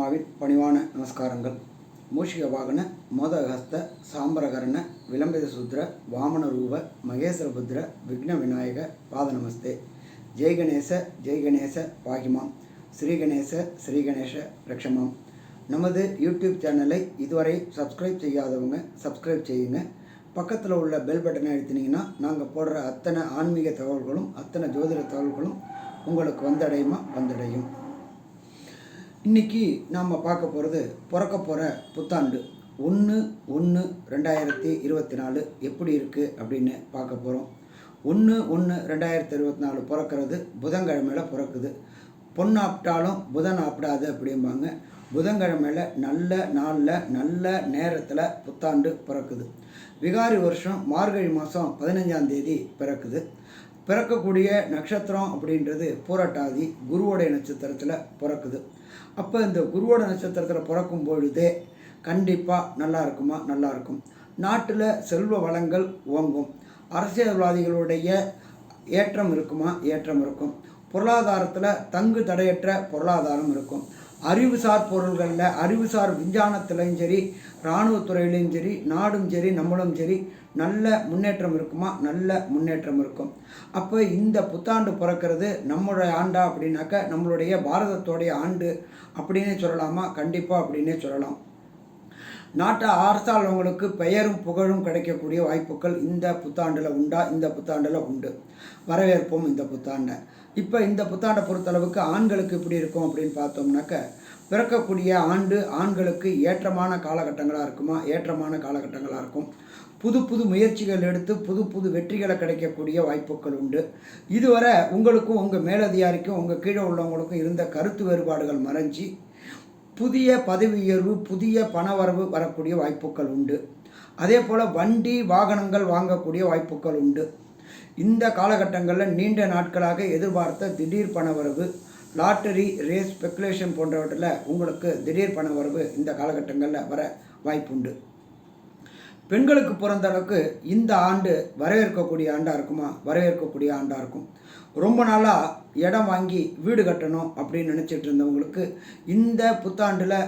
பரமாத்மாவின் பணிவான நமஸ்காரங்கள். மூஷிக வாகன மோதகஸ்த சாம்பரகரண விளம்பித சூத்ர வாமன ரூப மகேஸ்வரபுத்திர விக்ன விநாயக பாத நமஸ்தே. ஜெய் கணேச ஜெய் கணேச பாகிமாம். ஸ்ரீ கணேச ஸ்ரீ கணேச ரக்ஷமாம். நமது யூடியூப் சேனலை இதுவரை சப்ஸ்கிரைப் செய்யாதவங்க சப்ஸ்கிரைப் செய்யுங்க. பக்கத்தில் உள்ள பெல் பட்டனை அழுத்தினீங்கன்னா நாங்கள் போடுற அத்தனை ஆன்மீக தகவல்களும் அத்தனை ஜோதிட தகவல்களும் உங்களுக்கு வந்தடையுமா? வந்தடையும். இன்னைக்கு நாம் பார்க்க போகிறது பிறக்க போகிற புத்தாண்டு. ஒன்று ஒன்று ரெண்டாயிரத்தி இருபத்தி நாலு எப்படி இருக்குது அப்படின்னு பார்க்க போகிறோம் ஒன்று ஒன்று ரெண்டாயிரத்தி இருபத்தி நாலு பிறக்கிறது புதன்கிழமையில் பிறக்குது. பொண்ணு ஆப்பிட்டாலும் புதன் ஆப்பிடாது அப்படிம்பாங்க. புதன்கிழமையில் நல்ல நாளில் நல்ல நேரத்தில் புத்தாண்டு பிறக்குது. விகாரி வருஷம் மார்கழி மாதம் பதினஞ்சாம் தேதி பிறக்குது. பிறக்கக்கூடிய நட்சத்திரம் அப்படின்றது பூரட்டாதி குருவோடைய நட்சத்திரத்தில் பிறக்குது. அப்போ இந்த குருவோட நட்சத்திரத்தில் பிறக்கும் பொழுதே கண்டிப்பாக நல்லா இருக்குமா? நல்லா இருக்கும். நாட்டில் செல்வ வளங்கள் ஓங்கும். அரசியல்வாதிகளுடைய ஏற்றம் இருக்குமா? ஏற்றம் இருக்கும். பொருளாதாரத்தில் தங்கு தடையற்ற பொருளாதாரம் இருக்கும். அறிவுசார் பொருள்களில் அறிவுசார் விஞ்ஞானத்துலையும் சரி இராணுவத்துறையிலையும் சரி நாடும் சரி நம்மளும் சரி நல்ல முன்னேற்றம் இருக்குமா? நல்ல முன்னேற்றம் இருக்கும். அப்போ இந்த புத்தாண்டு பிறக்கிறது நம்மளுடைய ஆண்டா அப்படின்னாக்க நம்மளுடைய பாரதத்தோடைய ஆண்டு அப்படின்னே சொல்லலாமா? கண்டிப்பாக அப்படின்னே சொல்லலாம். நாட்டை அரசாளவங்களுக்கு பெயரும் புகழும் கிடைக்கக்கூடிய வாய்ப்புகள் இந்த புத்தாண்டில் உண்டா? இந்த புத்தாண்டில் உண்டு. வரவேற்போம் இந்த புத்தாண்டை. இப்போ இந்த புத்தாண்டை பொறுத்தளவுக்கு ஆண்களுக்கு எப்படி இருக்கும் அப்படின்னு பார்த்தோம்னாக்க பிறக்கக்கூடிய ஆண்டு ஆண்களுக்கு ஏற்றமான காலகட்டங்களாக இருக்குமா? ஏற்றமான காலகட்டங்களாக இருக்கும். புது புது முயற்சிகள் எடுத்து புது புது வெற்றிகளை கிடைக்கக்கூடிய வாய்ப்புகள் உண்டு. இதுவரை உங்களுக்கும் உங்கள் மேலதிகாரிக்கும் உங்கள் கீழே உள்ளவங்களுக்கும் இருந்த கருத்து வேறுபாடுகள் மறைஞ்சி புதிய பதவி உயர்வு புதிய பணவரவு வரக்கூடிய வாய்ப்புகள் உண்டு. அதே போல் வண்டி வாகனங்கள் வாங்கக்கூடிய வாய்ப்புகள் உண்டு. இந்த காலகட்டங்களில் நீண்ட நாட்களாக எதிர்பார்த்த திடீர் பணவரவு லாட்டரி ரேஸ் ஸ்பெக்குலேஷன் போன்றவற்றில் உங்களுக்கு திடீர் பணவரவு இந்த காலகட்டங்களில் வர வாய்ப்புண்டு. பெண்களுக்கு பிறந்த அளவுக்கு இந்த ஆண்டு வரவேற்கக்கூடிய ஆண்டாக இருக்குமா? வரவேற்கக்கூடிய ஆண்டாக இருக்கும். ரொம்ப நாளாக இடம் வாங்கி வீடு கட்டணும் அப்படின்னு நினச்சிட்டு இருந்தவங்களுக்கு இந்த புத்தாண்டில்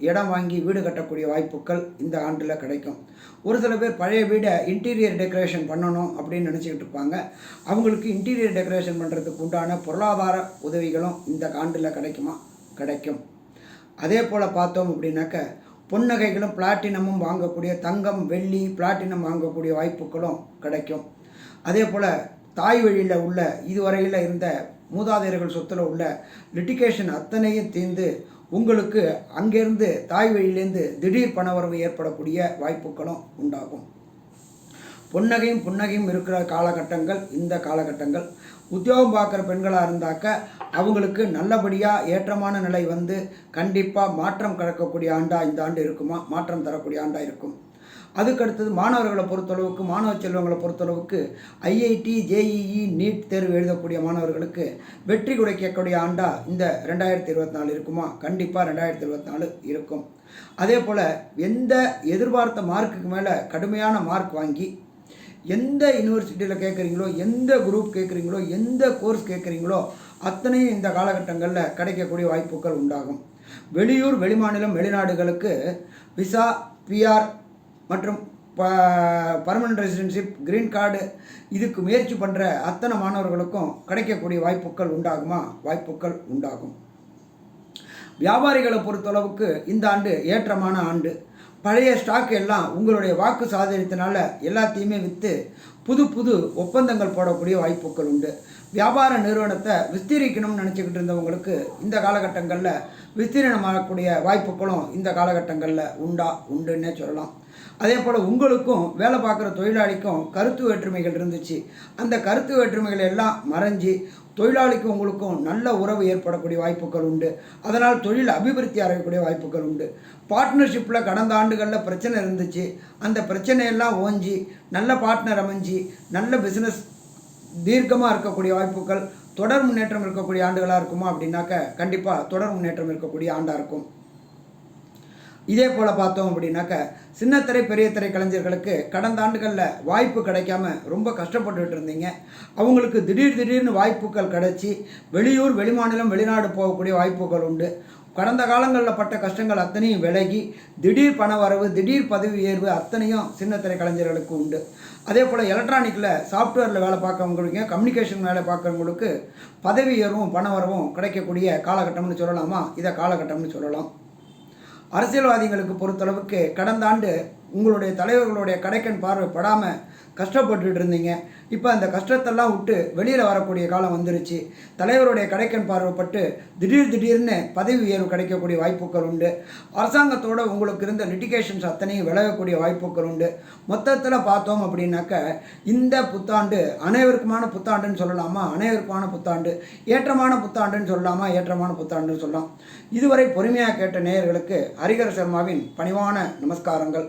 இடம் வாங்கி வீடு கட்டக்கூடிய வாய்ப்புகள் இந்த ஆண்டில் கிடைக்கும். ஒரு சில பேர் பழைய வீடை இன்டீரியர் டெக்கரேஷன் பண்ணணும் அப்படின்னு நினச்சிக்கிட்டு இருப்பாங்க. அவங்களுக்கு இன்டீரியர் டெக்கரேஷன் பண்ணுறதுக்கு உண்டான பொருளாதார உதவிகளும் இந்த ஆண்டில் கிடைக்குமா? கிடைக்கும். அதே போல் பார்த்தோம் அப்படின்னாக்க பொன்னகைகளும் பிளாட்டினமும் வாங்கக்கூடிய தங்கம் வெள்ளி பிளாட்டினம் வாங்கக்கூடிய வாய்ப்புகளும் கிடைக்கும். அதே போல் தாய் வழியில் உள்ள இதுவரையில் இருந்த மூதாதையர்கள் சொத்தில் உள்ள லிட்டிகேஷன் அத்தனையும் தீர்ந்து உங்களுக்கு அங்கேருந்து தாய் வழியிலேருந்து திடீர் பணவரவு ஏற்படக்கூடிய வாய்ப்புகளும் உண்டாகும். புன்னகையும் புன்னகையும் இருக்கிற காலகட்டங்கள் இந்த காலகட்டங்கள். உத்தியோகம் பார்க்குற பெண்களாக இருந்தாக்க அவங்களுக்கு நல்லபடியாக ஏற்றமான நிலை வந்து கண்டிப்பாக மாற்றம் கடக்கக்கூடிய ஆண்டாக இந்த ஆண்டு இருக்குமா? மாற்றம் தரக்கூடிய ஆண்டாக இருக்கும். அதுக்கடுத்தது மாணவர்களை பொறுத்தளவுக்கு மாணவ செல்வங்களை பொறுத்தளவுக்கு ஐஐடி ஜேஇஇ நீட் தேர்வு எழுதக்கூடிய மாணவர்களுக்கு வெற்றி குடைக்கக்கூடிய ஆண்டா இந்த ரெண்டாயிரத்தி இருபத்தி நாலு இருக்குமா? கண்டிப்பாக ரெண்டாயிரத்தி இருபத்தி நாலு இருக்கும். அதே போல் எந்த எதிர்பார்த்த மார்க்குக்கு மேலே கடுமையான மார்க் வாங்கி எந்த யூனிவர்சிட்டியில் கேட்குறீங்களோ எந்த குரூப் கேட்குறீங்களோ எந்த கோர்ஸ் கேட்குறீங்களோ அத்தனையும் இந்த காலகட்டங்களில் கிடைக்கக்கூடிய வாய்ப்புகள் உண்டாகும். வெளியூர் வெளிமாநிலம் வெளிநாடுகளுக்கு விசா பிஆர் மற்றும் ப பர்மனன்ட் ரெசிடென்ஷிப் க்ரீன் கார்டு இதுக்கு முயற்சி பண்ணுற அத்தனை மாணவர்களுக்கும் கிடைக்கக்கூடிய வாய்ப்புகள் உண்டாகுமா? வாய்ப்புகள் உண்டாகும். வியாபாரிகளை பொறுத்தளவுக்கு இந்த ஆண்டு ஏற்றமான ஆண்டு. பழைய ஸ்டாக் எல்லாம் உங்களுடைய வாக்கு சாதனத்தினால எல்லாத்தையுமே விற்று புது புது ஒப்பந்தங்கள் போடக்கூடிய வாய்ப்புகள் உண்டு. வியாபார நிறுவனத்தை விஸ்தீரிக்கணும்னு நினச்சிக்கிட்டு இருந்தவங்களுக்கு இந்த காலகட்டங்களில் விஸ்தீரணமாகக்கூடிய வாய்ப்புகளும் இந்த காலகட்டங்களில் உண்டா? உண்டுன்னே சொல்லலாம். அதே போல் உங்களுக்கும் வேலை பார்க்குற தொழிலாளிக்கும் கருத்து வேற்றுமைகள் இருந்துச்சு. அந்த கருத்து வேற்றுமைகள் எல்லாம் மறைஞ்சி தொழிலாளிக்கும் உங்களுக்கும் நல்ல உறவு ஏற்படக்கூடிய வாய்ப்புகள் உண்டு. அதனால் தொழில் அபிவிருத்தி அடையக்கூடிய வாய்ப்புகள் உண்டு. பார்ட்னர்ஷிப்பில் கடந்த ஆண்டுகளில் பிரச்சனை இருந்துச்சு. அந்த பிரச்சனையெல்லாம் ஓஞ்சி நல்ல பார்ட்னர் அமைஞ்சு நல்ல பிஸ்னஸ் தீர்க்கமாக இருக்கக்கூடிய வாய்ப்புகள் தொடர் முன்னேற்றம் இருக்கக்கூடிய ஆண்டுகளாக இருக்குமா அப்படின்னாக்க கண்டிப்பாக தொடர் முன்னேற்றம் இருக்கக்கூடிய ஆண்டாக இருக்கும். இதே போல் பார்த்தோம் அப்படின்னாக்க சின்னத்திரை பெரிய திரை கலைஞர்களுக்கு கடந்த ஆண்டுகளில் வாய்ப்பு கிடைக்காம ரொம்ப கஷ்டப்பட்டுட்டு இருந்தீங்க. அவங்களுக்கு திடீர் திடீர்னு வாய்ப்புகள் கிடைச்சி வெளியூர் வெளிமாநிலம் வெளிநாடு போகக்கூடிய வாய்ப்புகள் உண்டு. கடந்த காலங்களில் பட்ட கஷ்டங்கள் அத்தனையும் விலகி திடீர் பண வரவு திடீர் பதவி உயர்வு அத்தனையும் சின்னத்திரை கலைஞர்களுக்கு உண்டு. அதே போல் எலக்ட்ரானிக்கில் சாஃப்ட்வேரில் வேலை பார்க்குறவங்களுக்கு கம்யூனிகேஷன் வேலை பார்க்குறவங்களுக்கு பதவி உயர்வும் பண வரவும் கிடைக்கக்கூடிய காலகட்டம்னு சொல்லலாமா? இதை காலகட்டம்னு சொல்லலாம். அரசியல்வாதிகளுக்கு பொறுத்தளவுக்கு கடந்த ஆண்டு உங்களுடைய தலைவர்களுடைய கடைக்கண் பார்வைப்படாமல் கஷ்டப்பட்டுட்டு இருந்தீங்க. இப்போ அந்த கஷ்டத்தெல்லாம் விட்டு வெளியில் வரக்கூடிய காலம் வந்துருச்சு. தலைவருடைய கடைக்கண் பார்வைப்பட்டு திடீர் திடீர்னு பதவி உயர்வு கிடைக்கக்கூடிய வாய்ப்புகள் உண்டு. அரசாங்கத்தோட உங்களுக்கு இருந்த லிட்டிகேஷன்ஸ் அத்தனையும் விலகக்கூடிய வாய்ப்புகள் உண்டு. மொத்தத்தில் பார்த்தோம் அப்படின்னாக்க இந்த புத்தாண்டு அனைவருக்குமான புத்தாண்டுன்னு சொல்லலாமா? அனைவருக்குமான புத்தாண்டு. ஏற்றமான புத்தாண்டுன்னு சொல்லலாமா? ஏற்றமான புத்தாண்டுன்னு சொல்லலாம். இதுவரை பொறுமையாக கேட்ட நேயர்களுக்கு ஹரிகர சர்மாவின் பணிவான நமஸ்காரங்கள்.